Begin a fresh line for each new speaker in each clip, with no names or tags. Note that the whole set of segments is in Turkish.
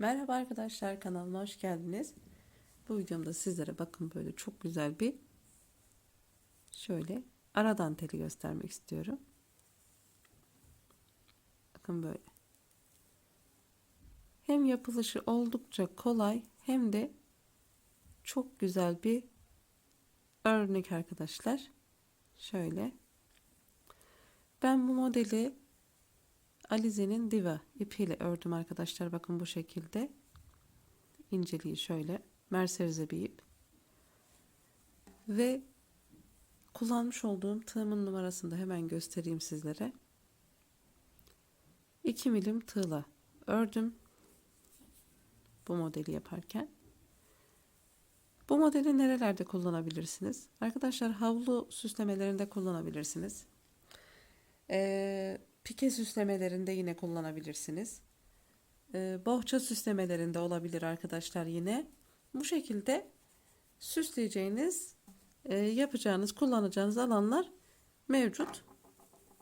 Merhaba arkadaşlar kanalıma hoş geldiniz. Bu videomda sizlere bakın böyle çok güzel bir şöyle ara danteli göstermek istiyorum. Bakın böyle. Hem yapılışı oldukça kolay hem de çok güzel bir örnek arkadaşlar. Şöyle. Ben bu modeli Alize'nin Diva ipiyle ördüm arkadaşlar. Bakın bu şekilde. İnceliği şöyle. Mercerize bir ip. Ve kullanmış olduğum tığımın numarasını da hemen göstereyim sizlere. 2 milim tığla ördüm. Bu modeli yaparken. Bu modeli nerelerde kullanabilirsiniz? Arkadaşlar havlu süslemelerinde kullanabilirsiniz. Ee, pike süslemelerinde yine kullanabilirsiniz. Ee, bohça süslemelerinde olabilir arkadaşlar yine. Bu şekilde süsleyeceğiniz, e, yapacağınız, kullanacağınız alanlar mevcut.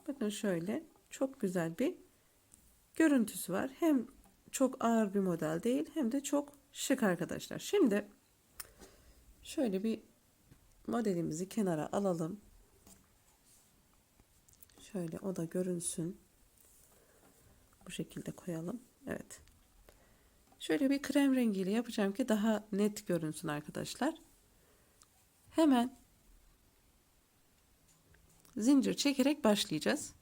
Bakın şöyle çok güzel bir görüntüsü var. Hem çok ağır bir model değil hem de çok şık arkadaşlar. Şimdi şöyle bir modelimizi kenara alalım. Şöyle o da görünsün. Bu şekilde koyalım. Evet. Şöyle bir krem rengiyle yapacağım ki daha net görünsün arkadaşlar. Hemen zincir çekerek başlayacağız.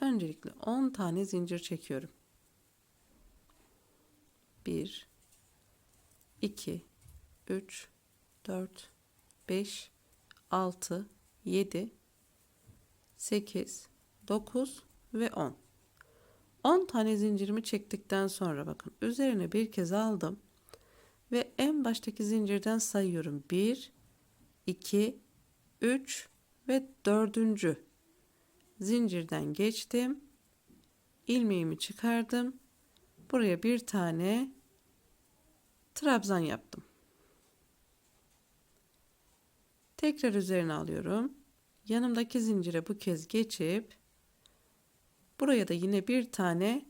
Öncelikle 10 tane zincir çekiyorum. 1 2 3 4 5 6 7 8 9 ve 10 10 tane zincirimi çektikten sonra bakın üzerine bir kez aldım ve en baştaki zincirden sayıyorum. 1 2 3 ve 4. zincirden geçtim ilmeğimi çıkardım. Buraya bir tane trabzan yaptım Tekrar üzerine alıyorum. Yanımdaki zincire bu kez geçip buraya da yine bir tane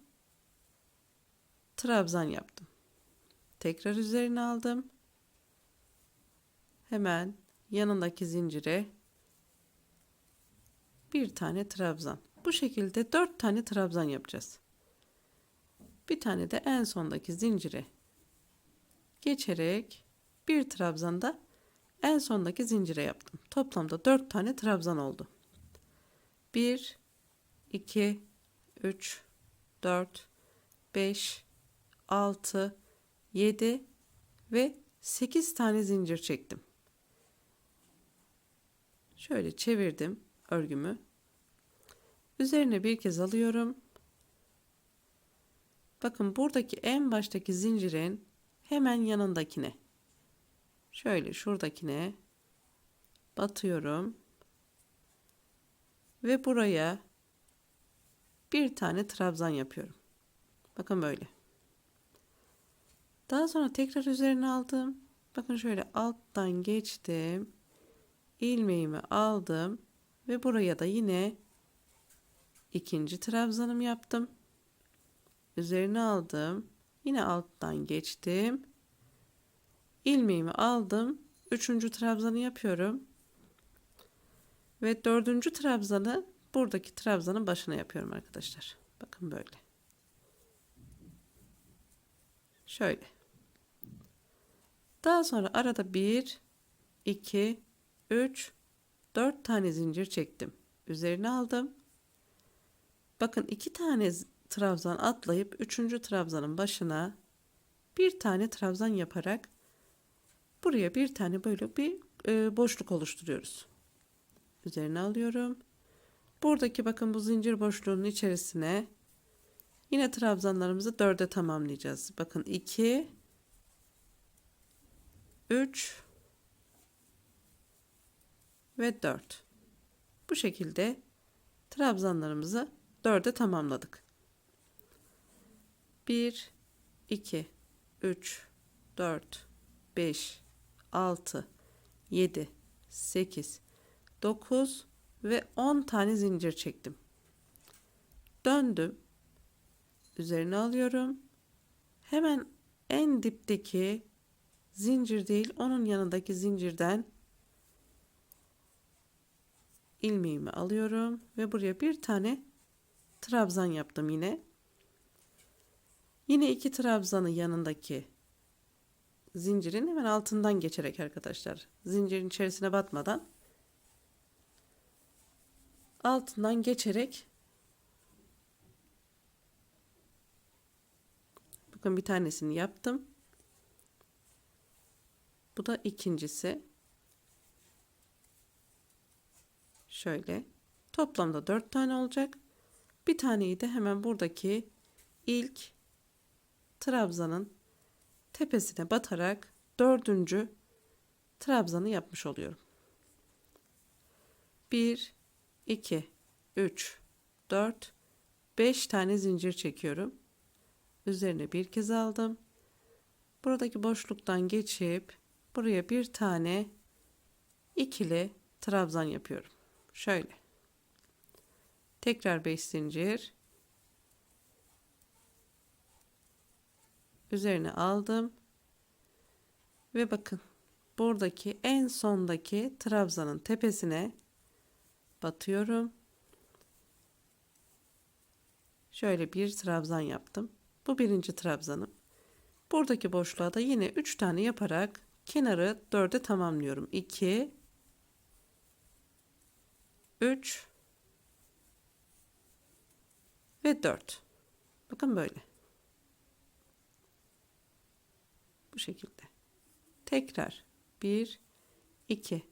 trabzan yaptım. Tekrar üzerine aldım. Hemen yanındaki zincire bir tane trabzan. Bu şekilde dört tane trabzan yapacağız. Bir tane de en sondaki zincire geçerek bir trabzan da en sondaki zincire yaptım. Toplamda 4 tane trabzan oldu. 1 2 3 4 5 6 7 ve 8 tane zincir çektim. Şöyle çevirdim örgümü. Üzerine bir kez alıyorum. Bakın buradaki en baştaki zincirin hemen yanındakine şöyle şuradakine batıyorum ve buraya bir tane trabzan yapıyorum. Bakın böyle. Daha sonra tekrar üzerine aldım. Bakın şöyle alttan geçtim. ilmeğimi aldım ve buraya da yine ikinci trabzanım yaptım. Üzerine aldım. Yine alttan geçtim ilmeğimi aldım. Üçüncü trabzanı yapıyorum. Ve dördüncü trabzanı buradaki trabzanın başına yapıyorum arkadaşlar. Bakın böyle. Şöyle. Daha sonra arada bir, iki, üç, dört tane zincir çektim. Üzerine aldım. Bakın iki tane trabzan atlayıp üçüncü trabzanın başına bir tane trabzan yaparak Buraya bir tane böyle bir e, boşluk oluşturuyoruz. Üzerine alıyorum. Buradaki bakın bu zincir boşluğunun içerisine yine trabzanlarımızı dörde tamamlayacağız. Bakın 2 3 ve 4. Bu şekilde trabzanlarımızı dörde tamamladık. 1 2 3 4 5 6, 7, 8, 9 ve 10 tane zincir çektim. Döndüm. üzerine alıyorum. Hemen en dipteki zincir değil onun yanındaki zincirden ilmeğimi alıyorum ve buraya bir tane trabzan yaptım yine. Yine iki trabzanı yanındaki zincirin hemen altından geçerek arkadaşlar. Zincirin içerisine batmadan altından geçerek bakın bir tanesini yaptım. Bu da ikincisi. Şöyle. Toplamda dört tane olacak. Bir taneyi de hemen buradaki ilk trabzanın tepesine batarak dördüncü trabzanı yapmış oluyorum. 1 2 3 4 5 tane zincir çekiyorum. Üzerine bir kez aldım. Buradaki boşluktan geçip buraya bir tane ikili trabzan yapıyorum. Şöyle. Tekrar 5 zincir. Üzerine aldım. Ve bakın buradaki en sondaki trabzanın tepesine batıyorum. Şöyle bir trabzan yaptım. Bu birinci trabzanım. Buradaki boşluğa da yine 3 tane yaparak kenarı 4'e tamamlıyorum. 2 3 ve 4. Bakın böyle. Bu şekilde. Tekrar 1 2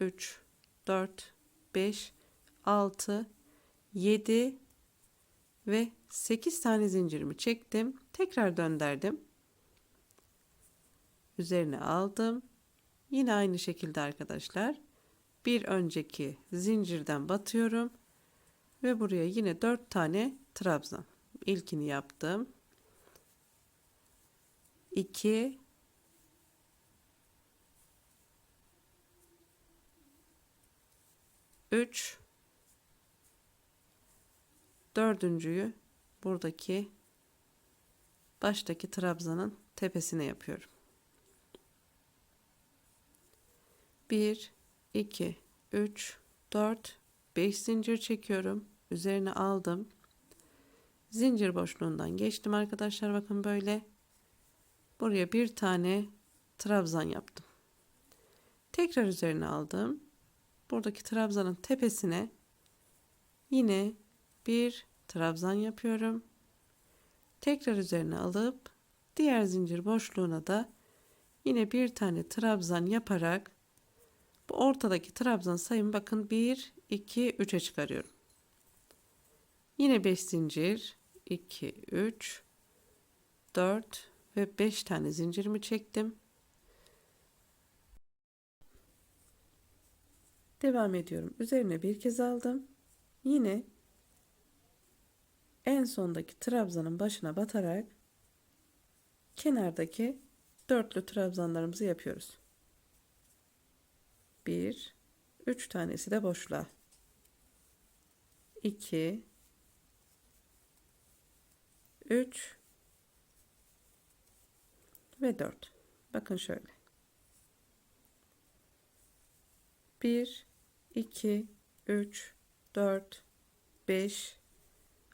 3 4 5 6 7 ve 8 tane zincirimi çektim. Tekrar döndürdüm. Üzerine aldım. Yine aynı şekilde arkadaşlar bir önceki zincirden batıyorum ve buraya yine 4 tane trabzan. İlkini yaptım. 2 3 dördüncüyü buradaki baştaki trabzanın tepesine yapıyorum. 1 2 3 4 5 zincir çekiyorum. Üzerine aldım. Zincir boşluğundan geçtim arkadaşlar bakın böyle. Buraya bir tane trabzan yaptım. Tekrar üzerine aldım. Buradaki trabzanın tepesine yine bir trabzan yapıyorum. Tekrar üzerine alıp diğer zincir boşluğuna da yine bir tane trabzan yaparak bu ortadaki trabzan sayım bakın 1 2 3'e çıkarıyorum. Yine 5 zincir 2 3 4 ve 5 tane zincirimi çektim. Devam ediyorum. Üzerine bir kez aldım. Yine en sondaki trabzanın başına batarak kenardaki dörtlü trabzanlarımızı yapıyoruz. 1 3 tanesi de boşluğa. 2 3 ve 4. Bakın şöyle. 1 2 3 4 5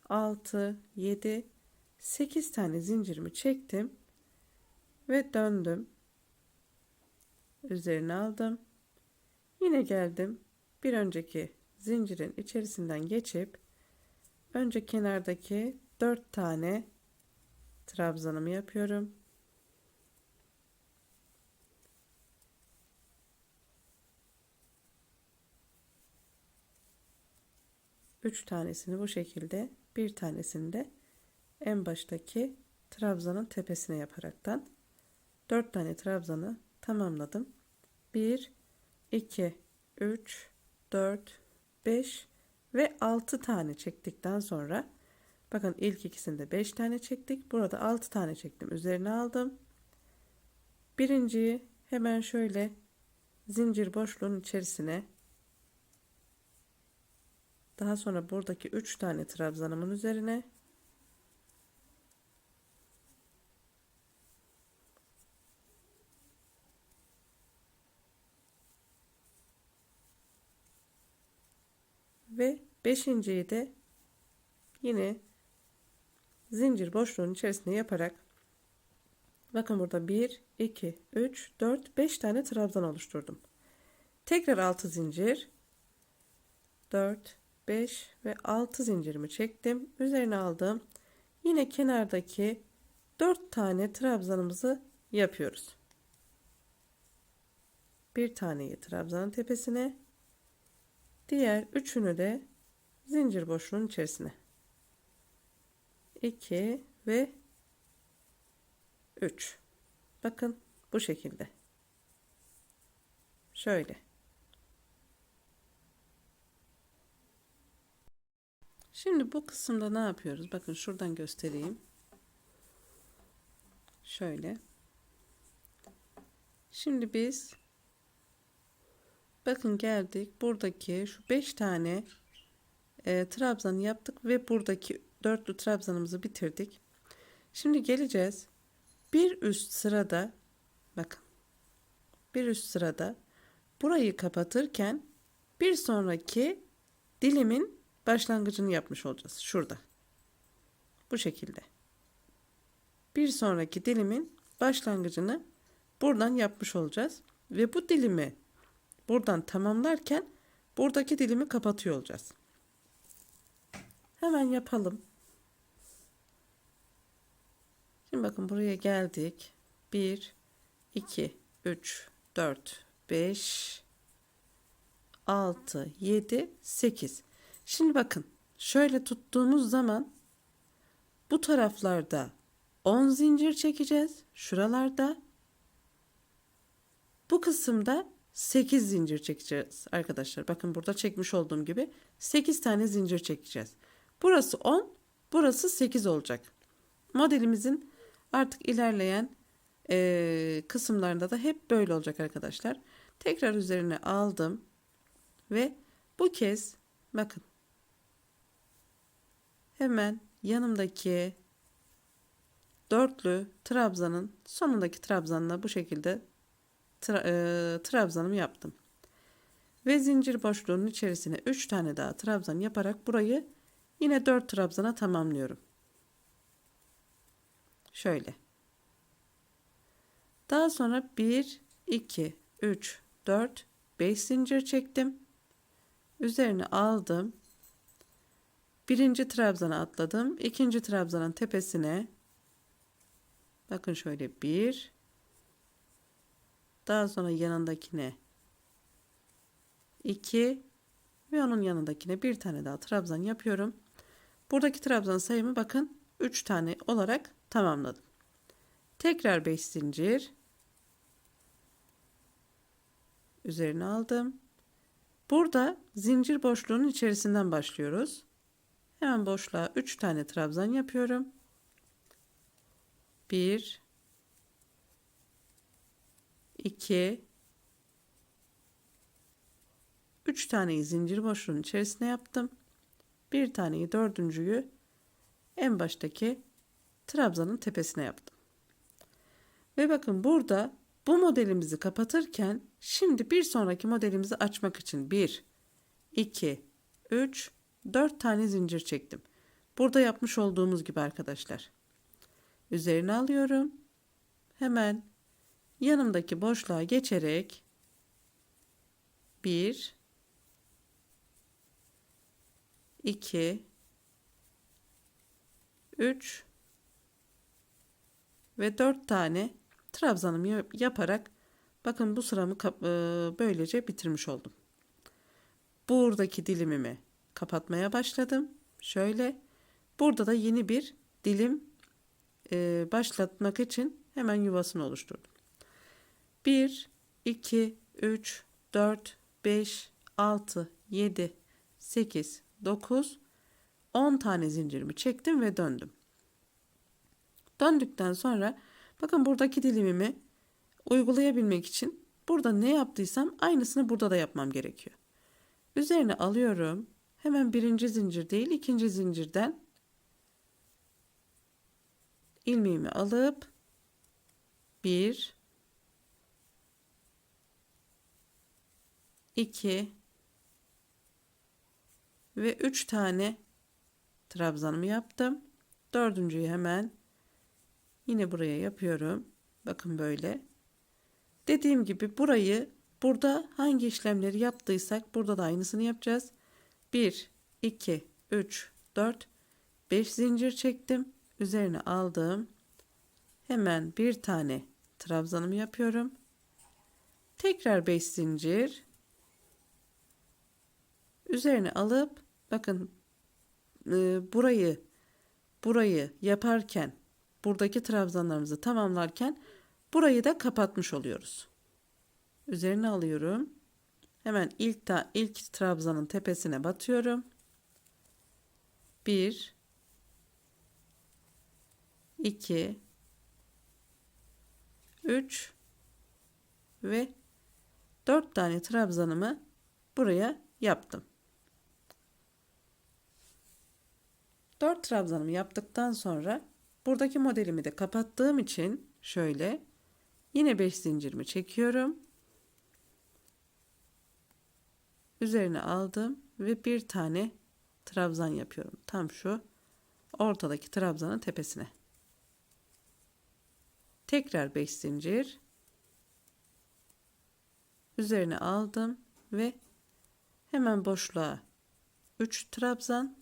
6 7 8 tane zincirimi çektim ve döndüm. Üzerine aldım. Yine geldim. Bir önceki zincirin içerisinden geçip önce kenardaki 4 tane trabzanımı yapıyorum. 3 tanesini bu şekilde bir tanesini de en baştaki trabzanın tepesine yaparaktan 4 tane trabzanı tamamladım. 1 2 3 4 5 ve 6 tane çektikten sonra bakın ilk ikisinde 5 tane çektik. Burada 6 tane çektim. Üzerine aldım. Birinciyi hemen şöyle zincir boşluğun içerisine daha sonra buradaki 3 tane trabzanımın üzerine ve 5.yi de yine zincir boşluğunun içerisine yaparak bakın burada 1 2 3 4 5 tane trabzan oluşturdum. Tekrar 6 zincir 4 5 ve 6 zincirimi çektim. Üzerine aldım. Yine kenardaki 4 tane trabzanımızı yapıyoruz. Bir taneyi trabzanın tepesine, diğer üçünü de zincir boşluğunun içerisine. 2 ve 3. Bakın bu şekilde. Şöyle. Şimdi bu kısımda ne yapıyoruz? Bakın şuradan göstereyim. Şöyle. Şimdi biz bakın geldik. Buradaki şu 5 tane e, trabzan yaptık ve buradaki dörtlü trabzanımızı bitirdik. Şimdi geleceğiz. Bir üst sırada bakın. Bir üst sırada burayı kapatırken bir sonraki dilimin başlangıcını yapmış olacağız. Şurada. Bu şekilde. Bir sonraki dilimin başlangıcını buradan yapmış olacağız. Ve bu dilimi buradan tamamlarken buradaki dilimi kapatıyor olacağız. Hemen yapalım. Şimdi bakın buraya geldik. 1, 2, 3, 4, 5, 6, 7, 8. Şimdi bakın şöyle tuttuğumuz zaman bu taraflarda 10 zincir çekeceğiz. Şuralarda bu kısımda 8 zincir çekeceğiz arkadaşlar. Bakın burada çekmiş olduğum gibi 8 tane zincir çekeceğiz. Burası 10, burası 8 olacak. Modelimizin artık ilerleyen e, kısımlarında da hep böyle olacak arkadaşlar. Tekrar üzerine aldım ve bu kez bakın hemen yanımdaki dörtlü trabzanın sonundaki trabzanla bu şekilde tra, e, trabzanımı yaptım. Ve zincir boşluğunun içerisine 3 tane daha trabzan yaparak burayı yine 4 trabzana tamamlıyorum. Şöyle. Daha sonra 1, 2, 3, 4, 5 zincir çektim. Üzerine aldım. Birinci trabzana atladım. ikinci trabzanın tepesine bakın şöyle bir daha sonra yanındakine iki ve onun yanındakine bir tane daha trabzan yapıyorum. Buradaki trabzan sayımı bakın 3 tane olarak tamamladım. Tekrar 5 zincir üzerine aldım. Burada zincir boşluğunun içerisinden başlıyoruz. Hemen boşluğa 3 tane trabzan yapıyorum. 1 2 3 taneyi zincir boşluğunun içerisine yaptım. Bir taneyi dördüncüyü en baştaki trabzanın tepesine yaptım. Ve bakın burada bu modelimizi kapatırken şimdi bir sonraki modelimizi açmak için 1 2 3 4 tane zincir çektim. Burada yapmış olduğumuz gibi arkadaşlar. Üzerine alıyorum. Hemen yanımdaki boşluğa geçerek 1 2 3 ve 4 tane trabzanımı yaparak bakın bu sıramı böylece bitirmiş oldum. Buradaki dilimimi kapatmaya başladım. Şöyle burada da yeni bir dilim e, başlatmak için hemen yuvasını oluşturdum. 1, 2, 3, 4, 5, 6, 7, 8, 9, 10 tane zincirimi çektim ve döndüm. Döndükten sonra bakın buradaki dilimimi uygulayabilmek için burada ne yaptıysam aynısını burada da yapmam gerekiyor. Üzerine alıyorum. Hemen birinci zincir değil ikinci zincirden ilmeğimi alıp bir iki ve 3 tane trabzanımı yaptım. Dördüncüyü hemen yine buraya yapıyorum. Bakın böyle. Dediğim gibi burayı burada hangi işlemleri yaptıysak burada da aynısını yapacağız. 1, 2, 3, 4, 5 zincir çektim. Üzerine aldım. Hemen bir tane trabzanımı yapıyorum. Tekrar 5 zincir. Üzerine alıp bakın e, burayı burayı yaparken buradaki trabzanlarımızı tamamlarken burayı da kapatmış oluyoruz. Üzerine alıyorum. Hemen ilk ta, ilk trabzanın tepesine batıyorum. 1 2 3 ve 4 tane trabzanımı buraya yaptım. 4 trabzanımı yaptıktan sonra buradaki modelimi de kapattığım için şöyle yine 5 zincirimi çekiyorum. Üzerine aldım ve bir tane trabzan yapıyorum. Tam şu ortadaki trabzanın tepesine. Tekrar 5 zincir. Üzerine aldım ve hemen boşluğa 3 trabzan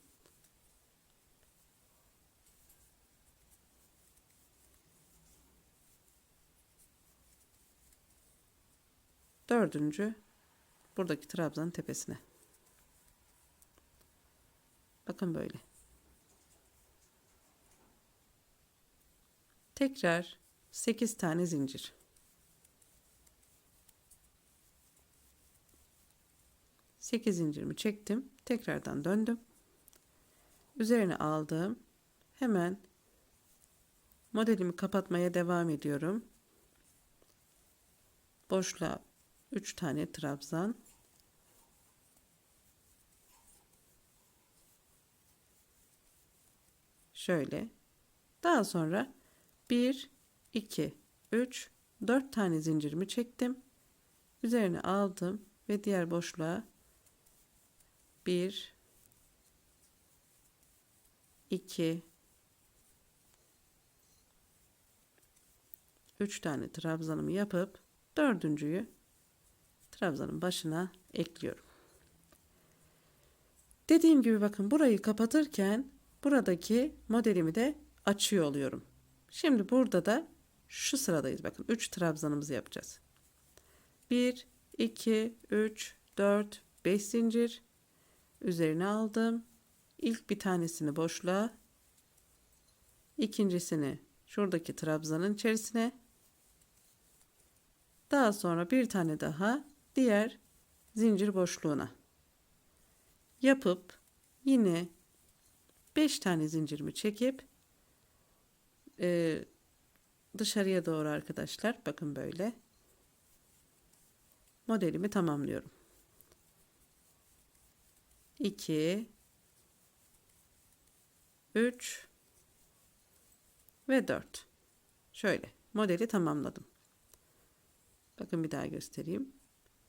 dördüncü buradaki trabzanın tepesine. Bakın böyle. Tekrar 8 tane zincir. Sekiz zincirimi çektim. Tekrardan döndüm. Üzerine aldım. Hemen modelimi kapatmaya devam ediyorum. Boşluğa 3 tane trabzan. Şöyle. Daha sonra 1 2 3 4 tane zincirimi çektim. Üzerine aldım ve diğer boşluğa 1 2 3 tane trabzanımı yapıp dördüncüyü trabzanın başına ekliyorum. Dediğim gibi bakın burayı kapatırken buradaki modelimi de açıyor oluyorum. Şimdi burada da şu sıradayız. Bakın 3 trabzanımızı yapacağız. 1, 2, 3, 4, 5 zincir. Üzerine aldım. İlk bir tanesini boşluğa. ikincisini şuradaki trabzanın içerisine. Daha sonra bir tane daha diğer zincir boşluğuna yapıp yine 5 tane zincirimi çekip e, dışarıya doğru arkadaşlar bakın böyle modelimi tamamlıyorum. 2 3 ve 4 şöyle modeli tamamladım. Bakın bir daha göstereyim.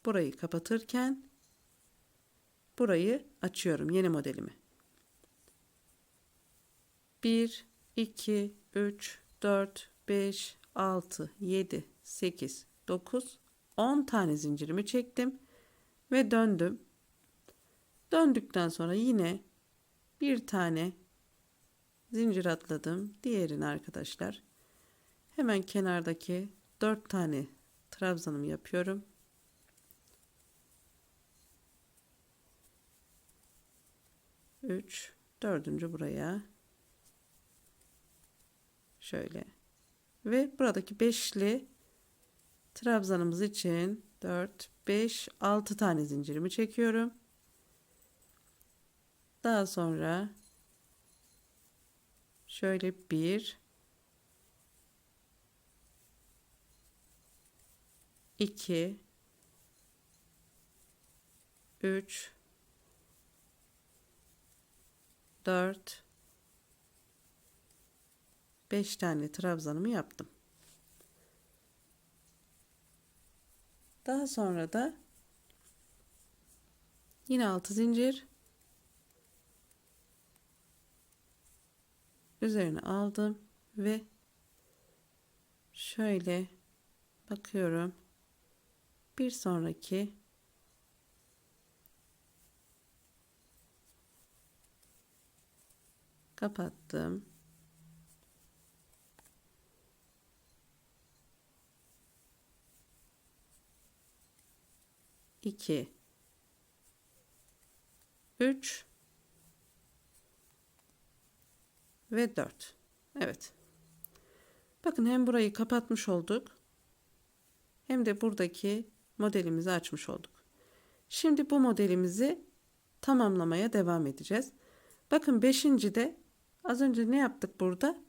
Burayı kapatırken burayı açıyorum yeni modelimi 1 2 3 4 5 6 7 8 9 10 tane zincirimi çektim ve döndüm. Döndükten sonra yine bir tane zincir atladım. Diğerini arkadaşlar. Hemen kenardaki 4 tane trabzanımı yapıyorum. 3 dördüncü buraya şöyle. Ve buradaki beşli trabzanımız için 4 5 6 tane zincirimi çekiyorum. Daha sonra şöyle bir iki üç 4 5 tane trabzanımı yaptım. Daha sonra da yine 6 zincir üzerine aldım ve şöyle bakıyorum. Bir sonraki kapattım. İki, üç ve dört. Evet. Bakın hem burayı kapatmış olduk hem de buradaki modelimizi açmış olduk. Şimdi bu modelimizi tamamlamaya devam edeceğiz. Bakın 5. de az önce ne yaptık burada?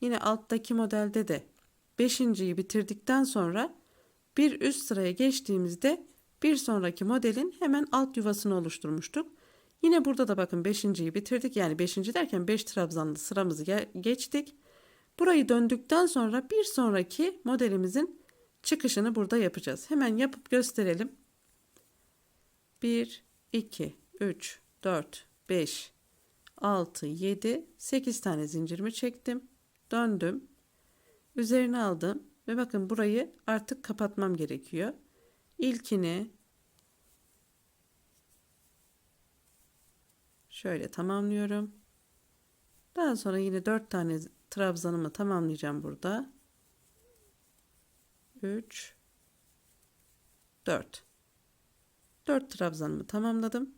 Yine alttaki modelde de 5.yi bitirdikten sonra bir üst sıraya geçtiğimizde bir sonraki modelin hemen alt yuvasını oluşturmuştuk. Yine burada da bakın 5.yi bitirdik. Yani 5. derken 5 trabzanlı sıramızı geçtik. Burayı döndükten sonra bir sonraki modelimizin çıkışını burada yapacağız. Hemen yapıp gösterelim. 1, 2, 3, 4, 5, 6, 7, 8 tane zincirimi çektim. Döndüm. Üzerine aldım. Ve bakın burayı artık kapatmam gerekiyor. İlkini şöyle tamamlıyorum. Daha sonra yine 4 tane trabzanımı tamamlayacağım burada. 3 4 4 trabzanımı tamamladım.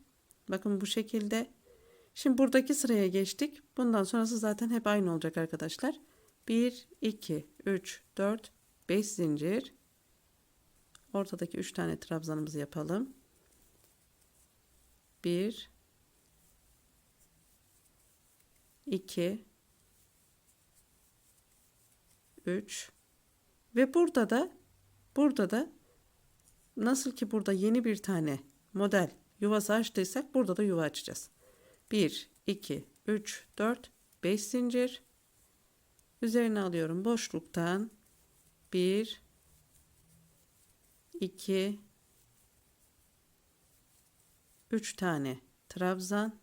Bakın bu şekilde. Şimdi buradaki sıraya geçtik. Bundan sonrası zaten hep aynı olacak arkadaşlar. 1 2 3 4 5 zincir. Ortadaki 3 tane trabzanımızı yapalım. 1 2 3 ve burada da burada da nasıl ki burada yeni bir tane model yuvası açtıysak burada da yuva açacağız. 1 2 3 4 5 zincir. Üzerine alıyorum boşluktan. 1 2 3 tane trabzan.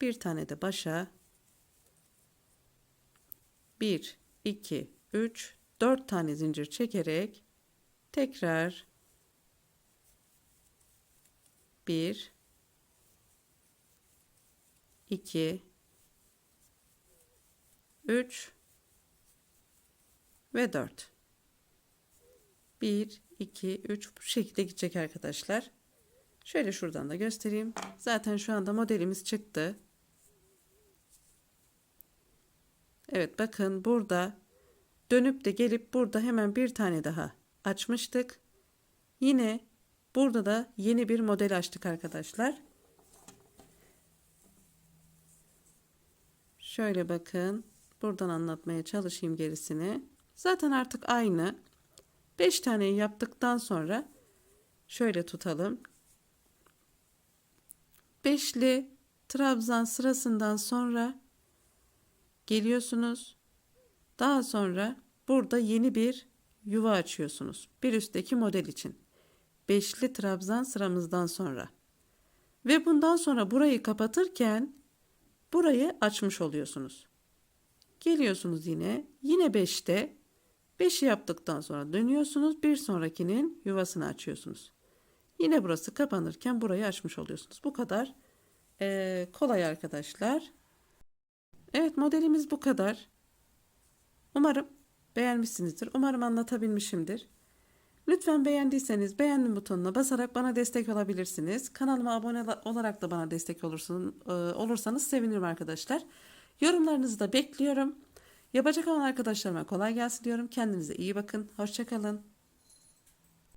Bir tane de başa 1 2 3 4 tane zincir çekerek tekrar 1 2 3 ve 4 1 2 3 bu şekilde gidecek arkadaşlar. Şöyle şuradan da göstereyim. Zaten şu anda modelimiz çıktı. Evet bakın burada dönüp de gelip burada hemen bir tane daha açmıştık. Yine burada da yeni bir model açtık arkadaşlar. Şöyle bakın. Buradan anlatmaya çalışayım gerisini. Zaten artık aynı. 5 tane yaptıktan sonra şöyle tutalım. Beşli trabzan sırasından sonra geliyorsunuz. Daha sonra burada yeni bir yuva açıyorsunuz. Bir üstteki model için. Beşli trabzan sıramızdan sonra. Ve bundan sonra burayı kapatırken burayı açmış oluyorsunuz. Geliyorsunuz yine. Yine 5'te 5'i yaptıktan sonra dönüyorsunuz. Bir sonrakinin yuvasını açıyorsunuz. Yine burası kapanırken burayı açmış oluyorsunuz. Bu kadar ee, kolay arkadaşlar. Evet modelimiz bu kadar. Umarım beğenmişsinizdir. Umarım anlatabilmişimdir. Lütfen beğendiyseniz beğendim butonuna basarak bana destek olabilirsiniz. Kanalıma abone olarak da bana destek olursun, e, olursanız sevinirim arkadaşlar. Yorumlarınızı da bekliyorum. Yapacak olan arkadaşlarıma kolay gelsin diyorum. Kendinize iyi bakın. Hoşçakalın.